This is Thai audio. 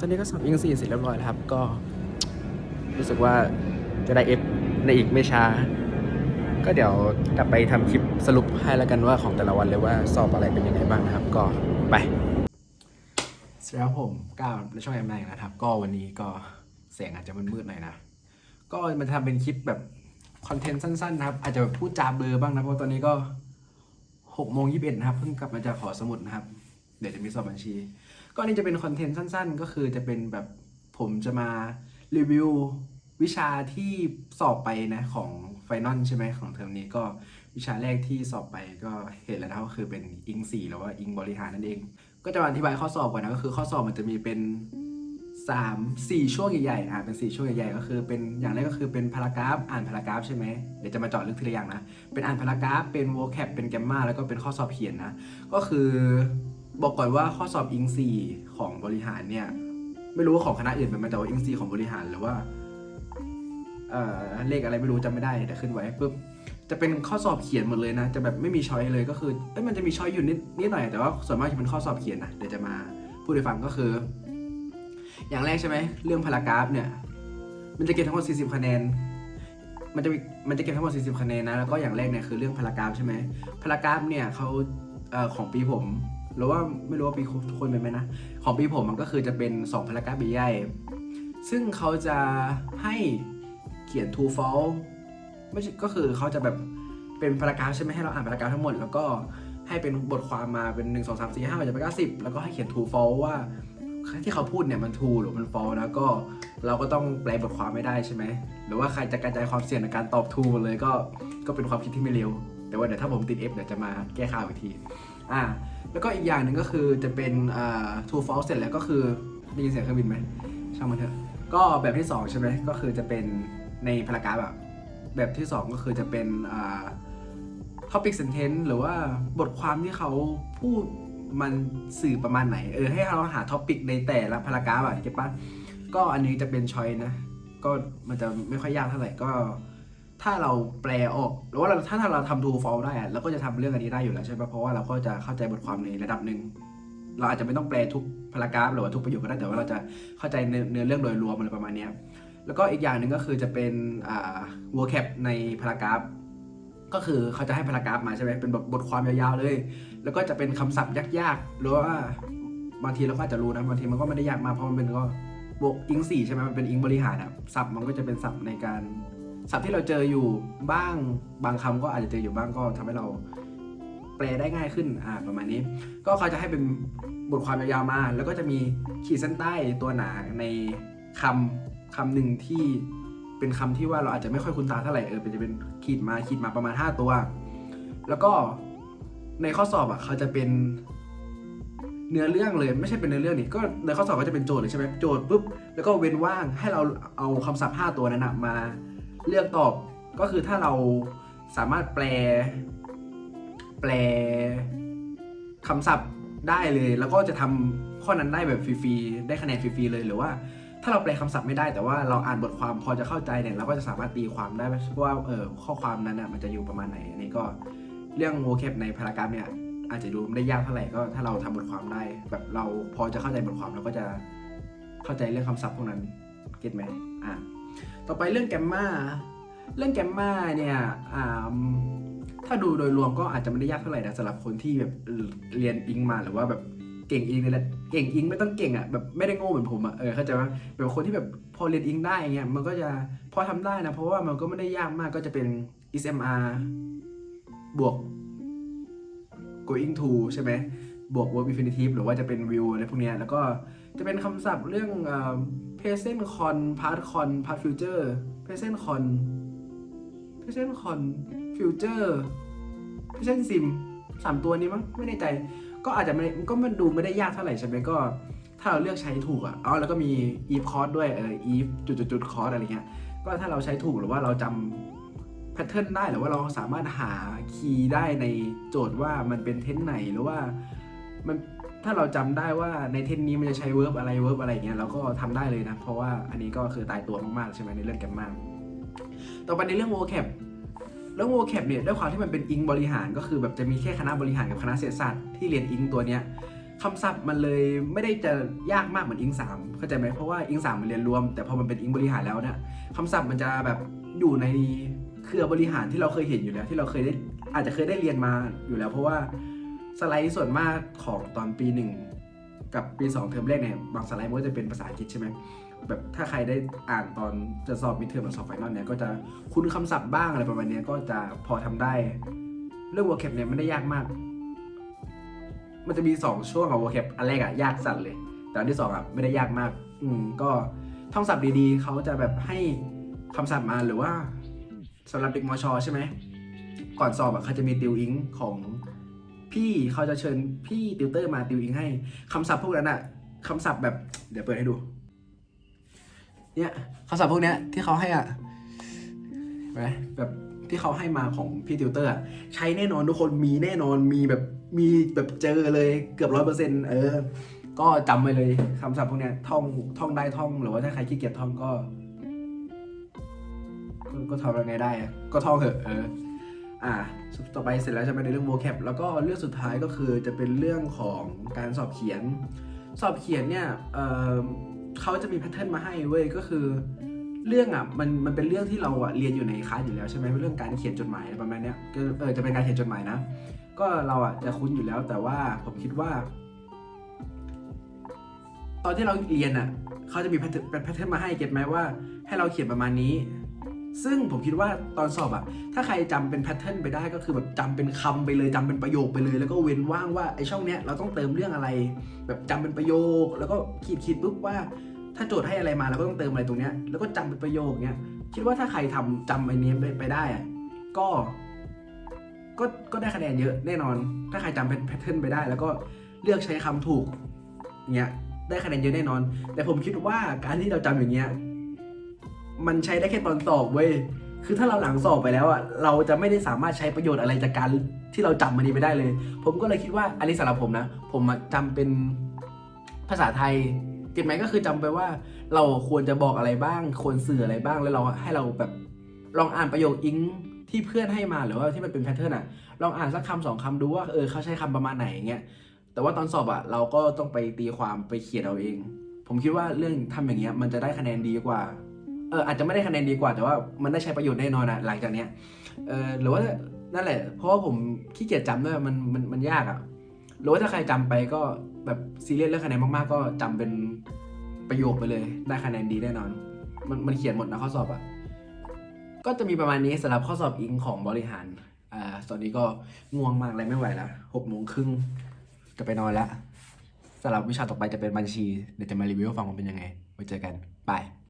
ตอนนี้ก็สอบอิงสี่เสร็จเรียบร้อยแล้วครับ ก็รู้สึกว่าจะได้เอฟในอีกไม่ช้า ก็เดี๋ยวกลับไปทำคลิปสรุปให้แล้วกันว่าของแต่ละวันเลยว่าสอบอะไรเป็นยังไงบ้างนะครับ ก็ไปเสร็จแล้วผมก้าวในช่องแอมไนนะครับ ก็วันนี้ก็แสงอาจจะมืดๆหน่อยนะ ก็มันจะทำเป็นคลิปแบบคอนเทนต์สั้นๆนะครับ อาจจะแบบพูดจาเบลอบ้างนะ เพราะตอนนี้ก็หกโมงยี่สิบเอ็ดนะครับ เพิ่งกลับมาจากหอสมุดนะครับ เดี๋ยวจะมีสอบบัญชี ก็นี่จะเป็นคอนเทนต์สั้น ๆ ก็คือจะเป็นแบบผมจะมารีวิววิชาที่สอบไปนะของไฟนอลใช่ไหมของเทอมนี้ก็วิชาแรกที่สอบไปก็เห็นแล้วนะก็คือเป็นอิงสี่หรือว่าอิงบริหารนั่นเอง ก็จะอธิบายข้อสอบก่อนนะก็คือข้อสอบมันจะมีเป็นสามสี่ช่วงใหญ่ๆอ่าเป็นสี่ช่วงใหญ่ๆก็คือเป็นอย่างแรกก็คือเป็นพารากราฟอ่านพารากราฟใช่ไหมเดี๋ยวจะมาเจาะลึกทีละอย่างนะเป็นอ่านพารากราฟเป็นโวแคปเป็นแกมมาแล้วก็เป็นข้อสอบเขียนนะก็คือ บอกก่อนว่าข้อสอบอิงซีของบริหารเนี่ย ไม่รู้ว่าของคณะอื่นเป็นไหมแต่ว่าอิงซีของบริหารหรือว่าเอ่อเลขอะไรไม่รู้จำไม่ได้แต่ขึ้นไว้ปุ๊บจะเป็นข้อสอบเขียนหมดเลยนะ จะแบบไม่มีช้อยเลยก็คือเอ้ยมันจะมีช้อยอยู่นิดนิดหน่อยแต่ว่าส่วนมากจะเป็นข้อสอบเขียนนะเดี๋ยวจะมาพูดให้ฟังก็คือ อย่างแรกใช่ไหมเรื่องพารากราฟเนี่ย มันจะเก็บทั้งหมด 40 คะแนน มันจะมีมันจะเก็บทั้งหมด 40 คะแนนนะแล้วก็อย่างแรกเนี่ยคือเรื่องพารากราฟใช่ไหมพารากราฟเนี่ยเขาเอ่อของปีผม หรือว่าไม่รู้ว่าปีทุกคนเป็นไหมนะ ของปีผมมันก็คือจะเป็น 2พารากราฟใหญ่ซึ่งเขาจะให้เขียน true false ไม่ใช่ก็คือเขาจะแบบเป็นพารากราฟใช่ไหมให้เราอ่านพารากราฟทั้งหมด แล้วก็ให้เป็นบทความมาเป็น 1 2 3 4 5 6 7 8 9 10 แล้วก็ให้เขียน true false ว่าที่เขาพูดเนี่ยมัน true หรือมัน false แล้วก็เราก็ต้องแปลบทความไม่ได้ใช่ไหม หรือว่าใครจะกระจายความเสี่ยงในการตอบ true เลยก็ก็เป็นความคิดที่ไม่เร็วแต่ว่าเดี๋ยวถ้าผมติด F เดี๋ยวจะมาแก้ข่าวอีกที อ่าแล้วก็อีกอย่างหนึ่งก็คือจะเป็นอ่า true false เสร็จแล้วก็คือได้ยินเสียงเครื่องบินไหมช่างมันเถอะก็แบบที่ 2 ใช่ไหมก็คือจะเป็นในพารากราฟอะแบบที่ 2 ก็คือจะเป็นอ่า topic sentence หรือว่าบทความที่เขาพูดมันสื่อประมาณไหน เออ ให้เราหา topic ในแต่ละพารากราฟอะเก็ตปะก็อันนี้จะเป็นชอยนะ ก็มันจะไม่ค่อยยากเท่าไหร่ก็ ถ้าเราแปลออกหรือว่าเราถ้าเราทำ true false ได้อะเราก็จะทำเรื่องอันนี้ได้อยู่แล้วใช่ปะเพราะว่าเราก็จะเข้าใจบทความในระดับหนึ่งเราอาจจะไม่ต้องแปลทุกพารากราฟหรือว่าทุกประโยคก็ได้แต่ว่าเราจะเข้าใจเนื้อเรื่องโดยรวมอะไรประมาณนี้แล้วก็อีกอย่างหนึ่งก็คือจะเป็นอ่า vocab ในพารากราฟก็คือเขาจะให้พารากราฟมาใช่ไหมเป็นแบบบทความยาวๆเลย แล้วก็จะเป็นคำศัพท์ยากๆหรือว่าบางทีเราก็อาจจะรู้นะบางทีมันก็ไม่ได้ยากมากเพราะมันเป็นก็บวกอิงสี่ใช่ไหมมันเป็นอิงบริหารอะศัพท์มันก็จะเป็นศัพท์ในการ ศัพท์ที่เราเจออยู่บ้างบางคำก็อาจจะเจออยู่บ้างก็ทำให้เราแปลได้ง่ายขึ้นอ่าประมาณนี้ ก็เขาจะให้เป็นบทความยาวๆมา แล้วก็จะมีขีดเส้นใต้ตัวหนาในคำคำหนึ่งที่เป็นคำที่ว่าเราอาจจะไม่ค่อยคุ้นตาเท่าไหร่เออเป็นจะเป็นขีดมาขีดมาประมาณ 5 ตัว แล้วก็ในข้อสอบอะเขาจะเป็นเนื้อเรื่องเลยไม่ใช่เป็นเนื้อเรื่องนี่ก็ในข้อสอบก็จะเป็นโจทย์เลยใช่ไหมโจทย์ปุ๊บแล้วก็เว้นว่างให้เราเอาคำศัพท์ 5 ตัวนั้นนะมา เลือกตอบก็คือถ้าเราสามารถแปล แปลคำศัพท์ได้เลย แล้วก็จะทำข้อนั้นได้แบบฟรีๆได้คะแนนฟรีๆเลยหรือว่า ถ้าเราแปลคำศัพท์ไม่ได้แต่ว่าเราอ่านบทความพอจะเข้าใจเนี่ยเราก็จะสามารถตีความได้ว่าเออข้อความนั้นน่ะมันจะอยู่ประมาณไหนอันนี้ก็เรื่อง vocab ในพารากราฟเนี่ยอาจจะดูไม่ได้ยากเท่าไหร่ก็ถ้าเราทำบทความได้ แบบเราพอจะเข้าใจบทความเราก็จะเข้าใจเรื่องคำศัพท์พวกนั้นเก็ตไหมอะ ต่อไปเรื่องแกมมาเรื่องแกมมาเนี่ยถ้าดูโดยรวมก็อาจจะไม่ได้ยากเท่าไหร่นะสำหรับคนที่แบบเรียนอิงมาหรือว่าแบบเก่งอิงเลยแหละเก่งอิงไม่ต้องเก่งอะแบบไม่ได้โง่เหมือนผมอะเออเข้าใจว่าแบบคนที่แบบพอเรียนอิงได้เงี้ยมันก็จะพอทำได้นะ เพราะว่ามันก็ไม่ได้ยากมากก็จะเป็น SMR บวก going to ใช่ไหมบวก verb infinitive หรือว่าจะเป็น will อะไรพวกเนี้ยแล้วก็จะเป็นคำศัพท์เรื่องอ present con past con past future present con present con future present sim สามตัวนี้มั้งไม่แน่ใจ ก็อาจจะไม่ก็มันดูไม่ได้ยากเท่าไหร่ใช่ไหมก็ ถ้าเราเลือกใช้ถูกอะอ๋อแล้วก็มี if cost ด้วยเออ if จุดจุดจุด cost อะไรเงี้ยก็ถ้าเราใช้ถูกหรือว่าเราจำแพทเทิร์นได้หรือว่าเราสามารถหาคีย์ได้ในโจทย์ว่ามันเป็นเทนไหนหรือว่ามัน ถ้าเราจำได้ว่าในเทนนี้มันจะใช้เวิร์บอะไรเวิร์บอะไรเงี้ยเราก็ทำได้เลยนะ เพราะว่าอันนี้ก็คือตายตัวมากๆใช่ไหมในเรื่องแกมมาต่อไปในเรื่อง vocab เรื่อง vocab เนี่ยด้วยความที่มันเป็นอิงบริหารก็คือแบบจะมีแค่คณะบริหารกับคณะเศรษฐศาสตร์ที่เรียนอิงตัวเนี้ยคำศัพท์มันเลยไม่ได้จะยากมากเหมือนอิงสามเข้าใจไหมเพราะว่าอิงสามมันเรียนรวม แต่พอมันเป็นอิงบริหารแล้วเนี่ยคำศัพท์มันจะแบบอยู่ในเครือบริหารที่เราเคยเห็นอยู่แล้ว ที่เราเคยได้อาจจะเคยได้เรียนมาอยู่แล้ว เพราะว่า สไลด์ส่วนมากของตอนปีหนึ่งกับปีสองเทอมแรกเนี่ยบางสไลด์มันก็จะเป็นภาษาอังกฤษใช่ไหมแบบถ้าใครได้อ่านตอนจะสอบมิดเทอมหรือสอบไฟนอลเนี่ยก็จะคุ้นคำศัพท์บ้างอะไรประมาณนี้ก็จะพอทำได้ เรื่อง vocab เนี่ยไม่ได้ยากมาก มันจะมีสองช่วงของ vocab อันแรกอะยากสัตว์เลย แต่อันที่สองอะไม่ได้ยากมาก อืมก็ท่องศัพท์ดีๆ เขาจะแบบให้คำศัพท์มาหรือว่าสำหรับเด็กมอชใช่ไหมก่อนสอบอะเขาจะมีติวอิงของ พี่เขาจะเชิญพี่ติวเตอร์มาติวอิงให้คำศัพท์พวกนั้นอะคำศัพท์แบบเดี๋ยวเปิดให้ดู เนี่ยคำศัพท์พวกเนี้ยที่เขาให้อะไหมแบบที่เขาให้มาของพี่ติวเตอร์อะใช้แน่นอนทุกคนมีแน่นอนมีแบบมีแบบเจอเลยเกือบร้อยเปอร์เซ็นต์เออ ก็จำไว้เลยคำศัพท์พวกเนี้ยท่องท่องได้ท่องหรือว่าถ้าใครขี้เกียจท่องก็ ก็ก็ทำยังไงได้อะก็ท่องเถอะเออ อ่าต่อไปเสร็จแล้วจะไปในเรื่อง vocab แล้วก็เรื่องสุดท้ายก็คือจะเป็นเรื่องของการสอบเขียน สอบเขียนเนี่ยเเขาจะมีแพทเทิร์นมาให้เว้ยก็คือ เรื่องอะมันมันเป็นเรื่องที่เราอะเรียนอยู่ในคลาสอยู่แล้วใช่ไหมเป็นเรื่องการเขียนจดหมายประมาณเนี้ยก็เออจะเป็นการเขียนจดหมายนะ ก็เราอะจะคุ้นอยู่แล้วแต่ว่าผมคิดว่า ตอนที่เราเรียนอะเขาจะมีแพทแพทเทิร์นมาให้เก็ตไหมว่า ให้เราเขียนประมาณนี้ ซึ่งผมคิดว่าตอนสอบอะถ้าใครจำเป็นแพทเทิร์นไปได้ก็คือแบบจำเป็นคำไปเลยจำเป็นประโยคไปเลย แล้วก็เว้นว่างว่าไอช่องเนี้ยเราต้องเติมเรื่องอะไร แบบจำเป็นประโยค แล้วก็ขีดขีดปุ๊บว่า ถ้าโจทย์ให้อะไรมาเราก็ต้องเติมอะไรตรงเนี้ยแล้วก็จำเป็นประโยคเนี้ยคิดว่าถ้าใครทำจำไอเนี้ยไปได้อะก็ก็ก็ได้คะแนนเยอะแน่นอน ถ้าใครจำเป็นแพทเทิร์นไปได้ แล้วก็เลือกใช้คำถูกเนี้ยได้คะแนนเยอะแน่นอน แต่ผมคิดว่าการที่เราจำอย่างเงี้ย มันใช้ได้แค่ตอนสอบเว้ย คือถ้าเราหลังสอบไปแล้วอะ เราจะไม่ได้สามารถใช้ประโยชน์อะไรจากการที่เราจำมันนี้ไปได้เลย ผมก็เลยคิดว่าอันนี้สำหรับผมนะ ผมอะจำเป็นภาษาไทยเก็ตไหมก็คือจำไปว่า เราควรจะบอกอะไรบ้าง ควรสื่ออะไรบ้าง แล้วเราให้เราแบบลองอ่านประโยคอิงที่เพื่อนให้มาหรือว่าที่มันเป็นแพทเทิร์นอะ ลองอ่านสักคำสองคำดูว่าเออเขาใช้คำประมาณไหนอย่างเงี้ย แต่ว่าตอนสอบอะเราก็ต้องไปตีความไปเขียนเอาเอง ผมคิดว่าเรื่องทำอย่างเงี้ยมันจะได้คะแนนดีกว่า เอออาจจะไม่ได้คะแนนดีกว่า แต่ว่ามันได้ใช้ประโยชน์แน่นอนอะหลังจากเนี้ยเออหรือว่านั่นแหละ เพราะว่าผมขี้เกียจจำด้วยมันมันมันยากอะหรือว่าถ้าใครจำไปก็แบบซีเรียสเรื่องคะแนนมากๆ ก็จำเป็นประโยคไปเลย ได้คะแนนดีแน่นอน มันมันเขียนหมดนะข้อสอบอะก็จะมีประมาณนี้สำหรับข้อสอบอิงของบริหารอ่าตอนนี้ก็ง่วงมากเลยไม่ไหวแล้วหกโมงครึ่งจะไปนอนแล้วสำหรับวิชาต่อไปจะเป็นบัญชี เดี๋ยวจะมารีวิวฟังว่าเป็นยังไงไว้เจอกัน บาย